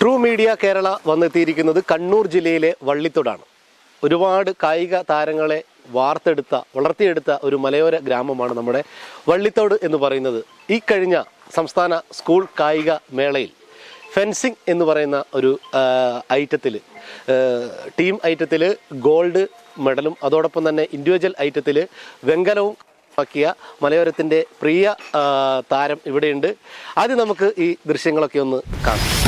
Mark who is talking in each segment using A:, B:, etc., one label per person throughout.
A: True media Kerala വന്നെത്തിയിരിക്കുന്നത് കണ്ണൂർ ജില്ലയിലെ വള്ളിത്തോടാണ്. ഒരുപാട് കായിക താരങ്ങളെ വാർത്തെടുത്ത വളർത്തിയെടുത്ത ഒരു മലയോര ഗ്രാമമാണ് നമ്മുടെ വള്ളിത്തോട് എന്ന് പറയുന്നത്. ഈ കഴിഞ്ഞ സംസ്ഥാന സ്കൂൾ കായിക മേളയിൽ ഫെൻസിങ് എന്ന് പറയുന്ന ഒരു ഐറ്റത്തിൽ ടീം ഐറ്റത്തിൽ ഗോൾഡ് മെഡലും അതോടൊപ്പം തന്നെ ഇൻഡിവിജ്വൽ ഐറ്റത്തിൽ വെങ്കലവും ആക്കിയ മലയോരത്തിന്റെ പ്രിയ താരം ഇവിടെയുണ്ട്. ആദ്യം നമുക്ക് ഈ ദൃശ്യങ്ങളൊക്കെ ഒന്ന് കാണാം.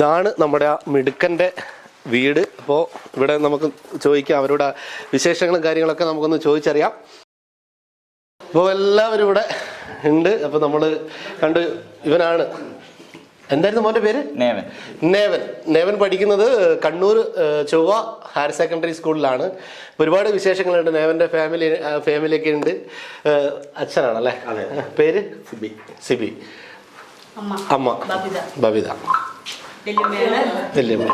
A: ഇതാണ് നമ്മുടെ ആ മിടുക്കന്റെ വീട്. അപ്പോൾ ഇവിടെ നമുക്ക് ചോദിക്കാം അവരുടെ വിശേഷങ്ങളും കാര്യങ്ങളൊക്കെ നമുക്കൊന്ന് ചോദിച്ചറിയാം. അപ്പോൾ എല്ലാവരും ഇവിടെ ഉണ്ട്. അപ്പോൾ നമ്മൾ കണ്ട് ഇവനാണ്. എന്തായിരുന്നു മോന്റെ പേര്?
B: നേവൻ.
A: നേവൻ. നേവൻ പഠിക്കുന്നത് കണ്ണൂർ ചൊവ്വ ഹയർ സെക്കൻഡറി സ്കൂളിലാണ്. ഒരുപാട് വിശേഷങ്ങളുണ്ട്. നേവന്റെ ഫാമിലി ഫാമിലി ഒക്കെ ഉണ്ട്. അച്ഛനാണ് അച്ഛനാണല്ലേ? പേര്? സിബി. സിബി.
C: അമ്മ.
A: അമ്മ.
C: ബബിത.
A: വല്യമ്മ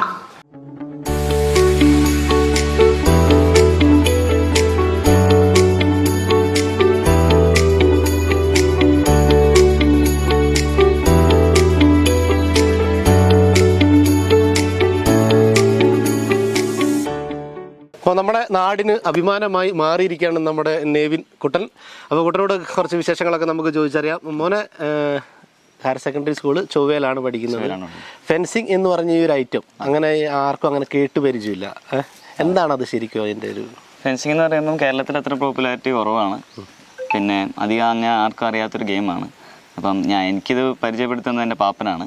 A: അപ്പോൾ നമ്മുടെ നാടിന് അഭിമാനമായി മാറിയിരിക്കുകയാണ് നമ്മുടെ നേവിൻ കുട്ടൻ. അപ്പോൾ കുട്ടനോട് കുറച്ച് വിശേഷങ്ങളൊക്കെ നമുക്ക് ചോദിച്ചറിയാം. മോനെ ഹയർ സെക്കൻഡറി സ്കൂൾ ചൊവ്വയിലാണ് പഠിക്കുന്നത്. ഫെൻസിങ് എന്ന് പറഞ്ഞ ഈ ഒരു ഐറ്റം. അങ്ങനെ ആർക്കും അങ്ങനെ കേട്ട് പരിചയമില്ല. എന്താണ് എന്താണത് ശരിക്കും അതിന്റെ ഒരു
B: ഫെൻസിങ് എന്ന് പറയുമ്പോൾ കേരളത്തിൽ അത്ര പോപ്പുലാരിറ്റി കുറവാണ്. പിന്നെ അധികം അങ്ങനെ ആർക്കും അറിയാത്തൊരു ഗെയിമാണ്. അപ്പം ഞാൻ എനിക്കിത് പരിചയപ്പെടുത്തുന്നത് എന്റെ പാപ്പനാണ്.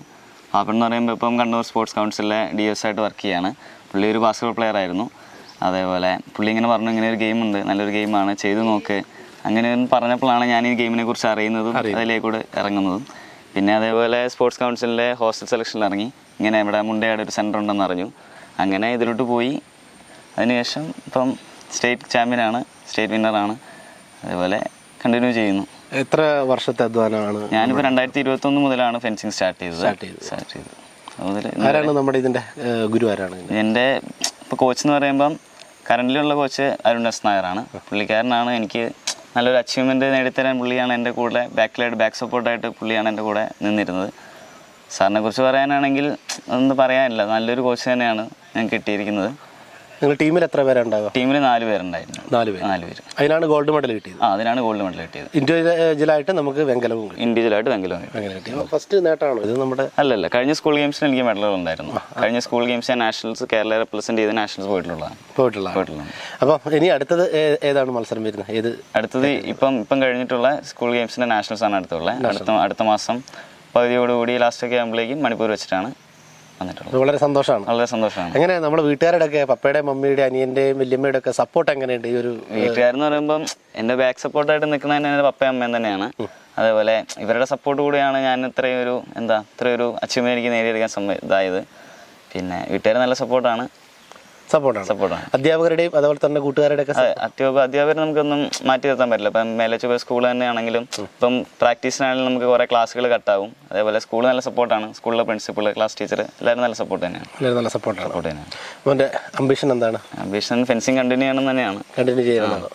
B: പാപ്പൻ എന്ന് പറയുമ്പോൾ ഇപ്പം കണ്ണൂർ സ്പോർട്സ് കൗൺസിലിലെ ഡി എസ് ആയിട്ട് വർക്ക് ചെയ്യാണ്. പുള്ളി ഒരു ബാസ്കറ്റ്ബോൾ പ്ലെയർ ആയിരുന്നു. അതേപോലെ പുള്ളി ഇങ്ങനെ പറഞ്ഞു ഇങ്ങനെ ഒരു ഗെയിം ഉണ്ട് നല്ലൊരു ഗെയിമാണ് ചെയ്തു നോക്ക്. അങ്ങനെ പറഞ്ഞപ്പോഴാണ് ഞാൻ ഈ ഗെയിമിനെ കുറിച്ച് അറിയുന്നതും. അതിലേക്കൂടെ ഇറങ്ങുന്നതും. പിന്നെ അതേപോലെ സ്പോർട്സ് കൗൺസിലിലെ ഹോസ്റ്റൽ സെലക്ഷനിൽ ഇറങ്ങി. ഇങ്ങനെ ഇവിടെ മുണ്ടയാട് ഒരു സെന്റർ ഉണ്ടെന്ന് അറിഞ്ഞു. അങ്ങനെ ഇതിലോട്ട് പോയി. അതിനുശേഷം ഇപ്പം സ്റ്റേറ്റ് ചാമ്പ്യനാണ് സ്റ്റേറ്റ് വിന്നറാണ് അതേപോലെ കണ്ടിന്യൂ ചെയ്യുന്നു.
A: എത്ര വർഷത്തെ അധ്വാനമാണ്?
B: ഞാനിപ്പോൾ രണ്ടായിരത്തി ഇരുപത്തൊന്ന് മുതലാണ് ഫെൻസിങ് സ്റ്റാർട്ട് ചെയ്തത്. സ്റ്റാർട്ട് ചെയ്തത്.
A: ആരാണ് നമ്മുടെ ഇതിന്റെ ഗുരു ആരാണ്
B: എന്റെ ഇപ്പോൾ കോച്ച് എന്ന് പറയുമ്പം കറന്റിലുള്ള കോച്ച് അരുൺ എസ് ആണ്. പുള്ളിക്കാരനാണ് എനിക്ക് നല്ലൊരു അച്ചീവ്മെന്റ് നേടിത്തരാൻ പുള്ളിയാണ് എന്റെ കൂടെ ബാക്കിലായിട്ട് ബാക്ക് സപ്പോർട്ടായിട്ട് പുള്ളിയാണ് എന്റെ കൂടെ നിന്നിരുന്നത്. സാറിനെ കുറിച്ച് പറയാനാണെങ്കിൽ ഒന്നും പറയാനില്ല. നല്ലൊരു കോച്ച് തന്നെയാണ് ഞാൻ കിട്ടിയിരിക്കുന്നത്.
A: നിങ്ങൾ ടീമിൽ എത്ര പേരാ ഉണ്ടാവുക
B: ടീമിൽ നാല് പേരുണ്ടായിരുന്നു.
A: നാല് പേര്.
B: നാല് പേര്.
A: അതിനാണ് ഗോൾഡ് മെഡൽ കിട്ടിയത്.
B: ആ അതിനാണ് ഗോൾഡ് മെഡൽ കിട്ടിയത്.
A: ഇൻഡിവിജ്വലായിട്ട് നമുക്ക് വെങ്കലവും
B: ഇൻഡിവിജ്വലായിട്ട് വെങ്കലവും കിട്ടി.
A: ഫസ്റ്റ് നേട്ടമാണോ? ഇത് നമ്മുടെ
B: അല്ലല്ല കഴിഞ്ഞ സ്കൂൾ ഗെയിംസിന് എനിക്ക് മെഡലുകൾ ഉണ്ടായിരുന്നു കഴിഞ്ഞ സ്കൂൾ ഗെയിംസ് ഞാൻ നാഷണൽസ് കേരള റെപ്രസെന്റ് ചെയ്ത് നാഷണൽസ് പോയിട്ടുള്ളതാണ്.
A: പോയിട്ടുള്ള
B: പോയിട്ടുള്ളത്
A: അപ്പം ഇനി അടുത്തത് ഏതാണ് മത്സരം വരുന്നത്? ഏത്
B: അടുത്തത് ഇപ്പം ഇപ്പം കഴിഞ്ഞിട്ടുള്ള സ്കൂൾ ഗെയിംസിന്റെ നാഷണൽസ് ആണ് അടുത്തുള്ളത്. അടുത്ത അടുത്ത മാസം പകുതിയോടുകൂടി ലാസ്റ്റ് ഒക്കെ ആകുമ്പോഴേക്കും മണിപ്പൂർ വെച്ചിട്ടാണ് വന്നിട്ടുള്ളത്.
A: വളരെ സന്തോഷമാണ്.
B: വളരെ സന്തോഷമാണ്.
A: എങ്ങനെ നമ്മുടെ വീട്ടുകാരുടെ ഒക്കെ പപ്പയുടെ മമ്മിയുടെ അനിയന്റെയും വല്യമ്മയുടെ ഒക്കെ സപ്പോർട്ട് എങ്ങനെയുണ്ട് ഈ ഒരു
B: വീട്ടുകാരെന്ന് പറയുമ്പോൾ എന്റെ ബാക്ക് സപ്പോർട്ടായിട്ട് നിൽക്കുന്ന തന്നെ എന്റെ പപ്പയും അമ്മയും തന്നെയാണ്. അതേപോലെ ഇവരുടെ സപ്പോർട്ട് കൂടിയാണ് ഞാൻ ഇത്രയും ഒരു എന്താ ഇത്രയും ഒരു അച്ചീവ്മെന്റ് എനിക്ക് നേടിയെടുക്കാൻ ഇതായത്. പിന്നെ വീട്ടുകാർ നല്ല സപ്പോർട്ടാണ്
A: സപ്പോർട്ടാണ്.
B: സപ്പോർട്ടാണ്.
A: അധ്യാപകരുടെയും അതുപോലെ തന്നെ കൂട്ടുകാരുടെ ഒക്കെ
B: അധ്യാപക അധ്യാപകരെ നമുക്കൊന്നും മാറ്റി നിർത്താൻ പറ്റില്ല. ഇപ്പം മേലച്ചുപ സ്കൂൾ തന്നെയാണെങ്കിലും ഇപ്പം പ്രാക്ടീസിനാണെങ്കിലും നമുക്ക് കുറെ ക്ലാസ്സുകൾ കട്ടാവും. അതേപോലെ സ്കൂൾ നല്ല സപ്പോർട്ടാണ്. സ്കൂളിലെ പ്രിൻസിപ്പൾ ക്ലാസ് ടീച്ചർ എല്ലാവരും നല്ല സപ്പോർട്ട് തന്നെയാണ്.
A: വളരെ നല്ല സപ്പോർട്ടാണ്.
B: സപ്പോർട്ട് തന്നെയാണ്.
A: അംബിഷൻ എന്താണ്?
B: അംബിഷൻ ഫെൻസിങ് കണ്ടിന്യൂ ചെയ്യണം തന്നെയാണ്.
A: കണ്ടിന്യൂ ചെയ്യുന്നതാണ്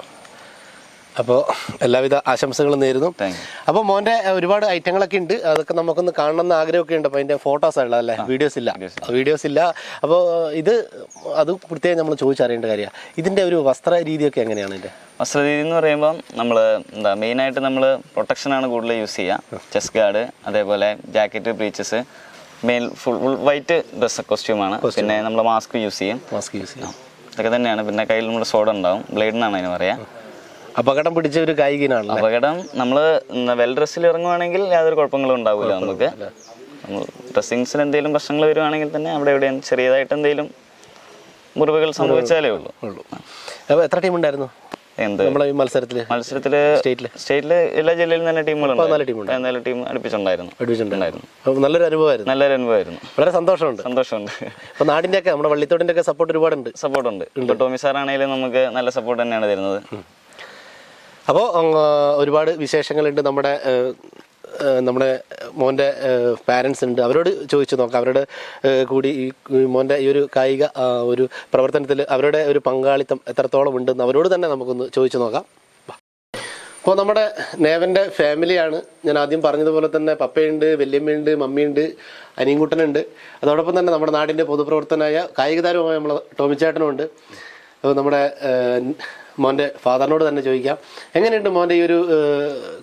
A: അപ്പോൾ എല്ലാവിധ ആശംസകളും നേരുന്നു.
B: അപ്പൊ
A: അപ്പോൾ മോന്റെ ഒരുപാട് ഐറ്റങ്ങളൊക്കെ ഉണ്ട്. അതൊക്കെ നമുക്കൊന്ന് കാണണം എന്ന് ആഗ്രഹമൊക്കെ ഉണ്ട് അപ്പോൾ അതിന്റെ ഫോട്ടോസ് ഉള്ളത് അല്ലേ? വീഡിയോസ് ഇല്ല. വീഡിയോസ് ഇല്ല. അപ്പോൾ ഇത് അത് പ്രത്യേകം നമ്മൾ ചോദിച്ചറിയേണ്ട കാര്യമാണ് ഇതിന്റെ ഒരു വസ്ത്ര രീതിയൊക്കെ എങ്ങനെയാണ് ഇതിന്റെ?
B: വസ്ത്രരീതി എന്ന് പറയുമ്പോൾ നമ്മൾ എന്താ മെയിനായിട്ട് നമ്മൾ പ്രൊട്ടക്ഷനാണ് കൂടുതൽ യൂസ് ചെയ്യുക ചെസ്റ്റ് ഗാർഡ് അതേപോലെ jacket breeches main full full white dress കോസ്റ്റ്യൂമാണ് പിന്നെ നമ്മൾ മാസ്ക് യൂസ് ചെയ്യും.
A: മാസ്ക് യൂസ് ചെയ്യും.
B: ഇതൊക്കെ തന്നെയാണ്. പിന്നെ കയ്യിൽ നമ്മൾ സോഡ് ഉണ്ടാവും. ബ്ലേഡ് എന്നാണ് അതിന് പറയാം.
A: അപകടം പിടിച്ച ഒരു കായികനാണല്ലോ?
B: അപകടം നമ്മൾ വെൽ ഡ്രസ്സിൽ ഇറങ്ങുവാണെങ്കിൽ യാതൊരു കുഴപ്പങ്ങളും ഉണ്ടാവില്ല നമുക്ക്. നമ്മൾ ഡ്രസ്സിങ്സിൽ എന്തെങ്കിലും പ്രശ്നങ്ങൾ വരുവാണെങ്കിൽ തന്നെ അവിടെ എവിടെ ചെറിയതായിട്ട് എന്തെങ്കിലും മുറിവുകൾ സംഭവിച്ചാലേ ഉള്ളൂ.
A: അപ്പോൾ എത്ര ടീം ഉണ്ടായിരുന്നു?
B: എന്ത്?
A: നമ്മളെ ഈ മത്സരത്തിൽ?
B: മത്സരത്തിൽ
A: സ്റ്റേറ്റിൽ?
B: സ്റ്റേറ്റിൽ എല്ലാ ജില്ലയിൽ തന്നെ ടീമുകളുണ്ട്
A: നല്ല ടീമുണ്ട്.
B: നല്ല ടീം അടുപ്പിച്ചുണ്ടായിരുന്നു.
A: പഠിപ്പിച്ചിട്ടുണ്ടായിരുന്നു നല്ലൊരു അനുഭവമായിരുന്നു.
B: നല്ലൊരു അനുഭവമായിരുന്നു.
A: വളരെ സന്തോഷമുണ്ട്.
B: സന്തോഷമുണ്ട്.
A: അപ്പൊ നാടിന്റെ ഒക്കെ നമ്മുടെ വള്ളിത്തോടിന്റെ ഒക്കെ സപ്പോർട്ട് ഒരുപാടുണ്ട്
B: സപ്പോർട്ടുണ്ട് ഇപ്പൊ ടോമി സാറാണെങ്കിലും നമുക്ക് നല്ല സപ്പോർട്ട് തന്നെയാണ് തരുന്നത്.
A: അപ്പോൾ ഒരുപാട് വിശേഷങ്ങളുണ്ട്. നമ്മുടെ നമ്മുടെ മോന്റെ പാരൻസ് ഉണ്ട്. അവരോട് ചോദിച്ചു നോക്കാം. അവരോട് കൂടി ഈ മോന്റെ ഈ ഒരു കായിക ഒരു പ്രവർത്തനത്തിൽ അവരുടെ ഒരു പങ്കാളിത്തം എത്രത്തോളം ഉണ്ടെന്ന് അവരോട് തന്നെ നമുക്കൊന്ന് ചോദിച്ചു നോക്കാം. അപ്പോൾ നമ്മുടെ നേവന്റെ ഫാമിലിയാണ്. ഞാൻ ആദ്യം പറഞ്ഞതുപോലെ തന്നെ പപ്പയുണ്ട് വല്യമ്മയുണ്ട് മമ്മിയുണ്ട് അനിയൻകുട്ടനുണ്ട്. അതോടൊപ്പം തന്നെ നമ്മുടെ നാടിന്റെ പൊതുപ്രവർത്തനായ കായികതാരവുമായ നമ്മൾ നമ്മളെ ടോമിച്ചേട്ടനുമുണ്ട്. അപ്പോൾ നമ്മുടെ മോന്റെ ഫാദറിനോട് തന്നെ ചോദിക്കാം. എങ്ങനെയുണ്ട് മോന്റെ ഈ ഒരു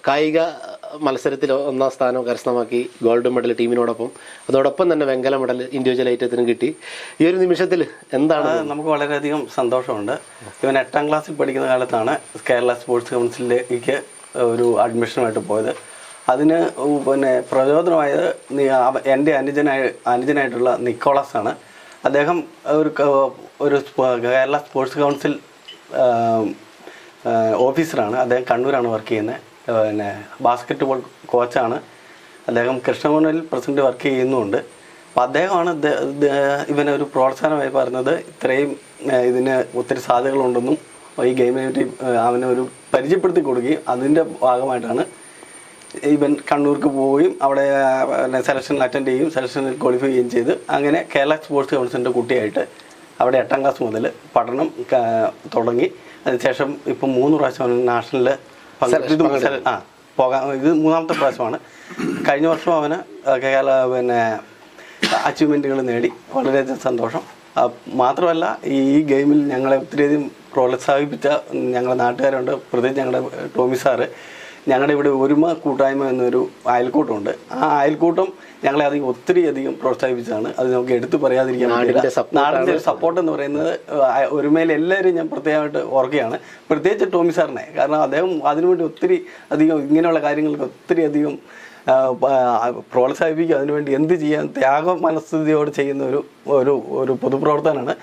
A: കായിക മത്സരത്തിൽ ഒന്നാം സ്ഥാനം കരസ്ഥമാക്കി ഗോൾഡ് മെഡൽ ടീമിനോടൊപ്പം? അതോടൊപ്പം തന്നെ വെങ്കല മെഡൽ ഇൻഡിവിജ്വൽ ഐറ്റത്തിനും കിട്ടി. ഈ ഒരു നിമിഷത്തിൽ എന്താണ്?
D: നമുക്ക് വളരെയധികം സന്തോഷമുണ്ട്. ഇവൻ എട്ടാം ക്ലാസ്സിൽ പഠിക്കുന്ന കാലത്താണ് കേരള സ്പോർട്സ് കൗൺസിലേക്ക് ഒരു അഡ്മിഷനുമായിട്ട് പോയത്. അതിന് പിന്നെ പ്രചോദനമായത് എന്റെ അനുജനായ അനുജനായിട്ടുള്ള നിക്കോളസ് ആണ് അദ്ദേഹം ഒരു ഒരു കേരള സ്പോർട്സ് കൗൺസിൽ ഓഫീസറാണ്. അദ്ദേഹം കണ്ണൂരാണ് വർക്ക് ചെയ്യുന്നത് പിന്നെ ബാസ്കറ്റ് ബോൾ കോച്ചാണ് അദ്ദേഹം കൃഷ്ണമോഹനിൽ പ്രസിഡന്റ് വർക്ക് ചെയ്യുന്നുമുണ്ട് അപ്പോൾ അദ്ദേഹമാണ് ഇവനെ ഒരു പ്രോത്സാഹനമായി പറഞ്ഞത്. ഇത്രയും ഇതിന് ഒത്തിരി സാധ്യതകളുണ്ടെന്നും ഈ ഗെയിമിനെ പറ്റി അവനെ ഒരു പരിചയപ്പെടുത്തി കൊടുക്കുകയും അതിന്റെ ഭാഗമായിട്ടാണ് ഇവൻ കണ്ണൂർക്ക് പോവുകയും അവിടെ സെലക്ഷൻ അറ്റൻഡ് ചെയ്യും സെലക്ഷനിൽ ക്വാളിഫൈ ചെയ്യുകയും ചെയ്ത്. അങ്ങനെ കേരള സ്പോർട്സ് കൗൺസിലിന്റെ കുട്ടിയായിട്ട് അവിടെ എട്ടാം ക്ലാസ് മുതൽ പഠനം തുടങ്ങി. അതിനുശേഷം ഇപ്പം മൂന്ന് പ്രാവശ്യം നാഷണലിൽ പങ്കെടുത്തു ആ പോകാൻ ഇത് മൂന്നാമത്തെ പ്രാവശ്യമാണ്. കഴിഞ്ഞ വർഷം അവന് കേരള പിന്നെ അച്ചീവ്മെന്റുകൾ നേടി. വളരെയധികം സന്തോഷം. മാത്രമല്ല ഈ ഗെയിമിൽ ഞങ്ങളെ ഒത്തിരിയധികം പ്രോത്സാഹിപ്പിച്ച ഞങ്ങളുടെ നാട്ടുകാരുണ്ട്. പ്രത്യേകിച്ച് ഞങ്ങളുടെ ടോമി സാറ്. ഞങ്ങളുടെ ഇവിടെ ഒരുമ കൂട്ടായ്മ എന്നൊരു അയൽക്കൂട്ടമുണ്ട് ആ അയൽക്കൂട്ടം ഞങ്ങളെ അധികം ഒത്തിരി അധികം പ്രോത്സാഹിപ്പിച്ചതാണ്. അത് നമുക്ക് എടുത്തു പറയാതിരിക്കാൻ
A: നാടിന്റെ.
D: സപ്പോർട്ട് എന്ന് പറയുന്നത് ഒരുമയിൽ എല്ലാവരും ഞാൻ പ്രത്യേകമായിട്ട് ഓർക്കുകയാണ്. പ്രത്യേകിച്ച് ടോമി സാറിനെ. കാരണം അദ്ദേഹം അതിനുവേണ്ടി ഒത്തിരി അധികം ഇങ്ങനെയുള്ള കാര്യങ്ങൾക്ക് ഒത്തിരി അധികം പ്രോത്സാഹിപ്പിക്കുക അതിനുവേണ്ടി എന്ത് ചെയ്യാൻ ത്യാഗ മനസ്ഥിതിയോട് ചെയ്യുന്ന ഒരു ഒരു ഒരു പൊതുപ്രവർത്തനമാണ്.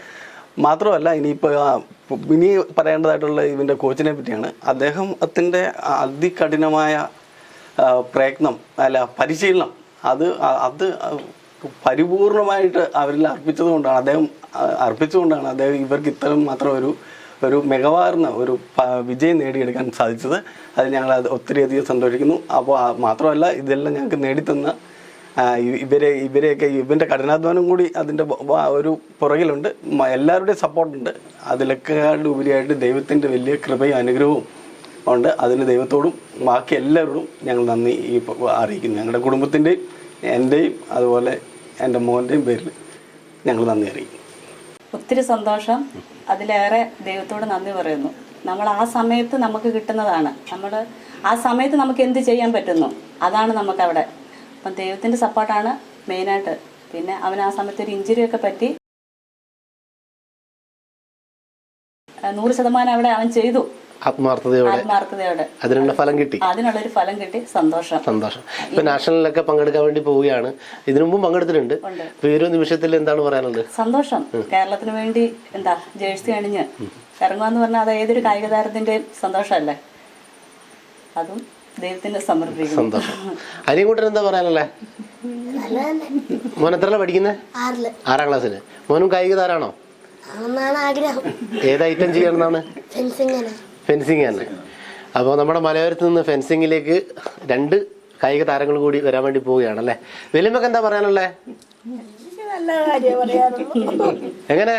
D: മാത്രമല്ല ഇനിയിപ്പോൾ ഇനി പറയേണ്ടതായിട്ടുള്ള ഇതിന്റെ കോച്ചിനെ പറ്റിയാണ്. അദ്ദേഹത്തിന്റെ അതികഠിനമായ പ്രയത്നം അല്ല പരിശീലനം അത് അത് പരിപൂർണമായിട്ട് അവരിൽ അർപ്പിച്ചതുകൊണ്ടാണ് അദ്ദേഹം അ- അർപ്പിച്ചുകൊണ്ടാണ് അദ്ദേഹം ഇവർക്ക് ഇത്രയും മാത്രം ഒരു ഒരു മികവാർന്ന ഒരു വിജയം നേടിയെടുക്കാൻ സാധിച്ചത്. അത് ഞങ്ങൾ ഒത്തിരിയധികം സന്തോഷിക്കുന്നു. അപ്പോൾ മാത്രമല്ല ഇതെല്ലാം ഞങ്ങൾക്ക് നേടിത്തന്ന ഇവരെ ഇവരെയൊക്കെ ഇവന്റെ കഠിനാധ്വാനം കൂടി അതിന്റെ ഒരു പുറകിലുണ്ട്. എല്ലാവരുടെയും സപ്പോർട്ടുണ്ട് അതിലൊക്കെ ഉപരിയായിട്ട് ദൈവത്തിന്റെ വലിയ കൃപയും അനുഗ്രഹവും ഉണ്ട്. അതിന് ദൈവത്തോടും ബാക്കി എല്ലാവരോടും ഞങ്ങൾ നന്ദി ഈ അറിയിക്കുന്നു. ഞങ്ങളുടെ കുടുംബത്തിന്റെയും എന്റെയും അതുപോലെ എന്റെ മോന്റെയും പേരിൽ ഞങ്ങൾ നന്ദി അറിയിക്കുന്നു.
E: ഒത്തിരി സന്തോഷം. അതിലേറെ ദൈവത്തോട് നന്ദി പറയുന്നു. നമ്മൾ ആ സമയത്ത് നമുക്ക് കിട്ടുന്നതാണ്. നമ്മൾ ആ സമയത്ത് നമുക്ക് എന്ത് ചെയ്യാൻ പറ്റുന്നു? അതാണ് നമുക്ക് അവിടെ അപ്പം ദൈവത്തിന്റെ സപ്പോർട്ടാണ് മെയിനായിട്ട്. പിന്നെ അവൻ ആ സമയത്ത് ഒരു ഇഞ്ചുറി ഒക്കെ പറ്റി നൂറ് ശതമാനം അവിടെ അവൻ ചെയ്തു.
A: ആത്മാർത്ഥതയോടെ. അതിനുള്ള ഫലം കിട്ടി.
E: അതിനുള്ളൊരു ഫലം കിട്ടി. സന്തോഷം.
A: സന്തോഷം. ഇപ്പൊ നാഷണലിലൊക്കെ പങ്കെടുക്കാൻ വേണ്ടി പോവുകയാണ്. ഇതിനു മുമ്പും പങ്കെടുത്തിട്ടുണ്ട്. ഒരു നിമിഷത്തിൽ എന്താണ് പറയാനുള്ളത്?
E: സന്തോഷം. കേരളത്തിന് വേണ്ടി എന്താ ജേഴ്സി അണിഞ്ഞ് ഇറങ്ങുക പറഞ്ഞാൽ അത് ഏതൊരു കായിക താരത്തിന്റെയും സന്തോഷമല്ലേ? അതും ദൈവത്തിന് സമർപ്പിക്കുന്നു.
A: സന്തോഷം. അനിയൻകുട്ടൻ എന്താ പറയാനല്ലേ മോൻ എത്ര പഠിക്കുന്നത് ആറാം ക്ലാസ്സിന് മോനും കായിക താരാണോ ഏത് ഐറ്റം ചെയ്യണമെന്നാണ് ഫെൻസിങ് തന്നെ അപ്പോൾ നമ്മുടെ മലയോരത്ത് നിന്ന് ഫെൻസിങ്ങിലേക്ക് രണ്ട് കായിക താരങ്ങൾ കൂടി വരാൻ വേണ്ടി പോവുകയാണല്ലേ? വലിയമ്മക്ക് എന്താ പറയാനുള്ളേ? എങ്ങനെ?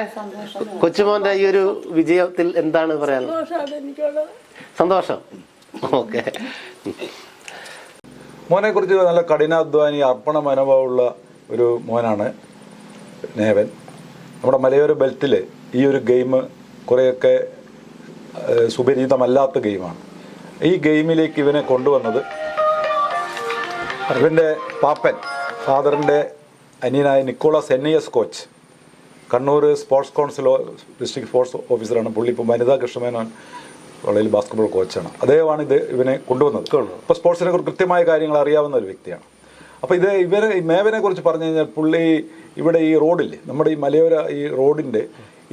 A: കൊച്ചുമോന്റെ ഈ ഒരു വിജയത്തിൽ എന്താണ് പറയാനുള്ളത്? സന്തോഷം. ഓക്കെ.
F: മോനെ കുറിച്ച് നല്ല കഠിനാധ്വാനി അർപ്പണ മനോഭാവമുള്ള ഒരു മോനാണ് നേവൻ. നമ്മുടെ മലയോര ബെൽറ്റിൽ ഈ ഒരു ഗെയിം കുറേയൊക്കെ സുപരിചിതമല്ലാത്ത ഗെയിമാണ്. ഈ ഗെയിമിലേക്ക് ഇവനെ കൊണ്ടുവന്നത് ഇവന്റെ പാപ്പൻ ഫാദറിന്റെ അനിയനായ Nicholas N S coach. Kannur sports council district sports ഓഫീസറാണ് പുള്ളി ഇപ്പം വനിതാ കൃഷ്ണമേനോൻ കോളേജിൽ ബാസ്കറ്റ്ബോൾ കോച്ചാണ് അദ്ദേഹമാണ് ഇത് ഇവനെ കൊണ്ടുവന്നത്. അപ്പോൾ സ്പോർട്സിനെ കുറിച്ച് കൃത്യമായ കാര്യങ്ങൾ അറിയാവുന്ന ഒരു വ്യക്തിയാണ്. അപ്പോൾ ഇത് ഇവരെ ഈ മേവനെ കുറിച്ച് പറഞ്ഞു കഴിഞ്ഞാൽ പുള്ളി ഇവിടെ ഈ റോഡില്ലേ നമ്മുടെ ഈ മലയോര ഈ റോഡിന്റെ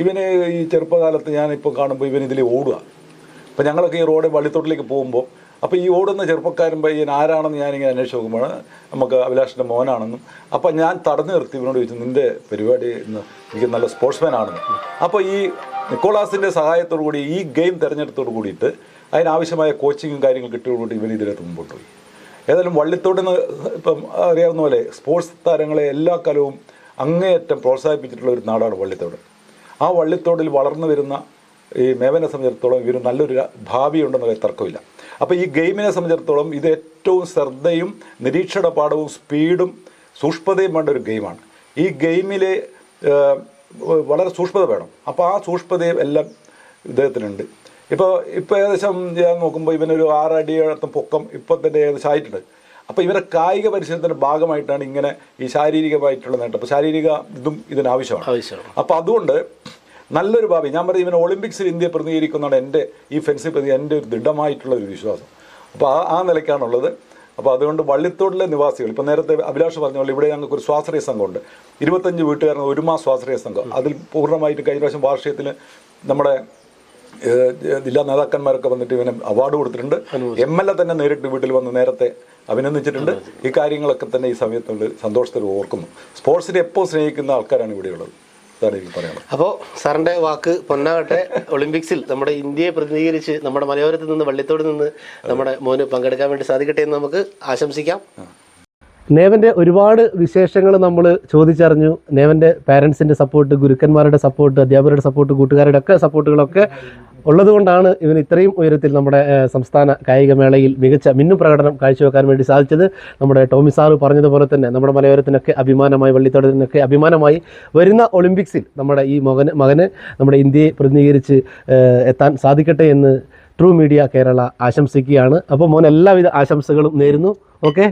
F: ഇവന് ഈ ചെറുപ്പകാലത്ത് ഞാനിപ്പോൾ കാണുമ്പോൾ ഇവൻ ഇതിൽ ഓടുക. അപ്പോൾ ഞങ്ങളൊക്കെ ഈ റോഡ് വള്ളിത്തോട്ടിലേക്ക് പോകുമ്പോൾ അപ്പോൾ ഈ ഓടുന്ന ചെറുപ്പക്കാരൻ പയ്യൻ ആരാണെന്ന് ഞാനിങ്ങനെ അന്വേഷിച്ച് നോക്കുമ്പോൾ നമുക്ക് അഭിലാഷിന്റെ മോനാണെന്നും അപ്പോൾ ഞാൻ തടഞ്ഞു നിർത്തി ഇവനോട് ചോദിച്ചു നിന്റെ പരിപാടി ഇന്ന് എനിക്ക് നല്ല സ്പോർട്സ്മാൻ ആണെന്ന്. അപ്പോൾ ഈ നിക്കോളാസിന്റെ സഹായത്തോടു കൂടി ഈ ഗെയിം തിരഞ്ഞെടുത്തോടു കൂടിയിട്ട് അതിനാവശ്യമായ കോച്ചിങ്ങും കാര്യങ്ങളും കിട്ടിയോടുകൂടി ഇവർ ഇതിനകത്ത് മുമ്പോട്ട് പോയി. ഏതായാലും വള്ളിത്തോടെന്ന് ഇപ്പം അറിയാവുന്ന പോലെ സ്പോർട്സ് താരങ്ങളെ എല്ലാ കലവും അങ്ങേയറ്റം പ്രോത്സാഹിപ്പിച്ചിട്ടുള്ള ഒരു നാടാണ് വള്ളിത്തോട്. ആ വള്ളിത്തോടിൽ വളർന്നു വരുന്ന ഈ മേവനെ സംബന്ധിച്ചിടത്തോളം ഇവർ നല്ലൊരു ഭാവി ഭാവിയുണ്ടെന്നുള്ള തർക്കമില്ല. അപ്പോൾ ഈ ഗെയിമിനെ സംബന്ധിച്ചിടത്തോളം ഇത് ഏറ്റവും ശ്രദ്ധയും നിരീക്ഷണ പാഠവും സ്പീഡും സൂക്ഷ്മതയും വേണ്ട ഒരു ഗെയിമാണ്. ഈ ഗെയിമിലെ വളരെ സൂക്ഷ്മത വേണം. അപ്പോൾ ആ സൂക്ഷ്മതയും എല്ലാം ഇദ്ദേഹത്തിനുണ്ട്. ഇപ്പോൾ ഇപ്പോൾ ഏകദേശം ഞാൻ നോക്കുമ്പോൾ ഇവനൊരു ആറടിയോടത്തും പൊക്കം ഇപ്പോൾ തന്നെ ഏകദേശം ആയിട്ടുണ്ട്. അപ്പോൾ ഇവരെ കായിക പരിശീലനത്തിന്റെ ഭാഗമായിട്ടാണ് ഇങ്ങനെ ഈ ശാരീരികമായിട്ടുള്ള നേട്ടം. അപ്പോൾ ശാരീരിക ഇതും ഇതിനാവശ്യമാണ്.
A: ആവശ്യമാണ്.
F: അപ്പോൾ അതുകൊണ്ട് നല്ലൊരു ഭാവി. ഞാൻ പറയും ഇവൻ ഒളിമ്പിക്സിൽ ഇന്ത്യയെ പ്രതിനിധീകരിക്കുന്നതാണ് എന്റെ ഈ ഫെൻസിൽ പ്രതി എന്റെ ഒരു ദൃഢമായിട്ടുള്ള ഒരു വിശ്വാസം. അപ്പോൾ ആ ആ നിലയ്ക്കാണുള്ളത്. അപ്പോൾ അതുകൊണ്ട് വള്ളിത്തോടിലെ നിവാസികൾ ഇപ്പോൾ നേരത്തെ അഭിലാഷ് പറഞ്ഞ പോലെ ഇവിടെ ഞങ്ങൾക്ക് ഒരു സ്വാശ്രയ സംഘമുണ്ട്. ഇരുപത്തഞ്ച് വീട്ടുകാരുടെ ഒരു മാസം സ്വാശ്രയ സംഘം. അതിൽ പൂർണമായിട്ട് കഴിഞ്ഞ പ്രാവശ്യം വാർഷികത്തിൽ നമ്മുടെ ജില്ലാ നേതാക്കന്മാരൊക്കെ വന്നിട്ട് ഇവന് അവാർഡ് കൊടുത്തിട്ടുണ്ട്. എം എൽ എ തന്നെ നേരിട്ട് വീട്ടിൽ വന്ന് നേരത്തെ അഭിനന്ദിച്ചിട്ടുണ്ട്. ഈ കാര്യങ്ങളൊക്കെ തന്നെ ഈ സമയത്തുള്ള സന്തോഷത്തിൽ ഓർക്കുന്നു. സ്പോർട്സിനെ എപ്പോൾ സ്നേഹിക്കുന്ന ആൾക്കാരാണ് ഇവിടെയുള്ളത്. എനിക്ക് പറയാനുള്ളത്.
A: അപ്പോൾ സാറിന്റെ വാക്ക് പൊന്നാകട്ടെ. ഒളിമ്പിക്സിൽ നമ്മുടെ ഇന്ത്യയെ പ്രതിനിധീകരിച്ച് നമ്മുടെ മലയോരത്ത് നിന്ന് വള്ളിത്തോട് നിന്ന് നമ്മുടെ മോന് പങ്കെടുക്കാൻ വേണ്ടി സാധിക്കട്ടെ എന്ന് നമുക്ക് ആശംസിക്കാം. നേവന്റെ ഒരുപാട് വിശേഷങ്ങൾ നമ്മൾ ചോദിച്ചറിഞ്ഞു. നേവന്റെ പാരന്റ്സിന്റെ സപ്പോർട്ട് ഗുരുക്കന്മാരുടെ സപ്പോർട്ട് അധ്യാപകരുടെ സപ്പോർട്ട് കൂട്ടുകാരുടെ ഒക്കെ സപ്പോർട്ടുകളൊക്കെ ഉള്ളതുകൊണ്ടാണ് ഇവന് ഇത്രയും ഉയരത്തിൽ നമ്മുടെ സംസ്ഥാന കായികമേളയിൽ മികച്ച മിന്നു പ്രകടനം കാഴ്ചവെക്കാൻ വേണ്ടി സാധിച്ചത് നമ്മുടെ ടോമി സാറ് പറഞ്ഞതുപോലെ തന്നെ നമ്മുടെ മലയോരത്തിനൊക്കെ അഭിമാനമായി വള്ളിത്തോടത്തിനൊക്കെ അഭിമാനമായി വരുന്ന ഒളിമ്പിക്സിൽ നമ്മുടെ ഈ മകന് മകന് നമ്മുടെ ഇന്ത്യയെ പ്രതിനിധീകരിച്ച് എത്താൻ സാധിക്കട്ടെ എന്ന് ട്രൂ മീഡിയ കേരള ആശംസിക്കുകയാണ്. അപ്പോൾ മോൻ എല്ലാവിധ ആശംസകളും നേരുന്നു. Okay.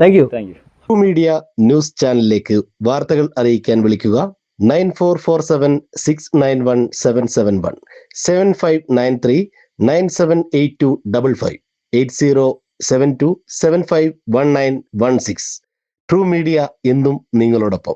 A: Thank you.
B: Thank you.
A: True media news ചാനലിലേക്ക് വാർത്തകൾ അറിയിക്കാൻ വിളിക്കുക. Nine four four seven six nine one seven seven one. Seven five nine three nine seven eight two double five. Eight zero seven two seven five one nine one six. True media എന്നും നിങ്ങളോടൊപ്പം.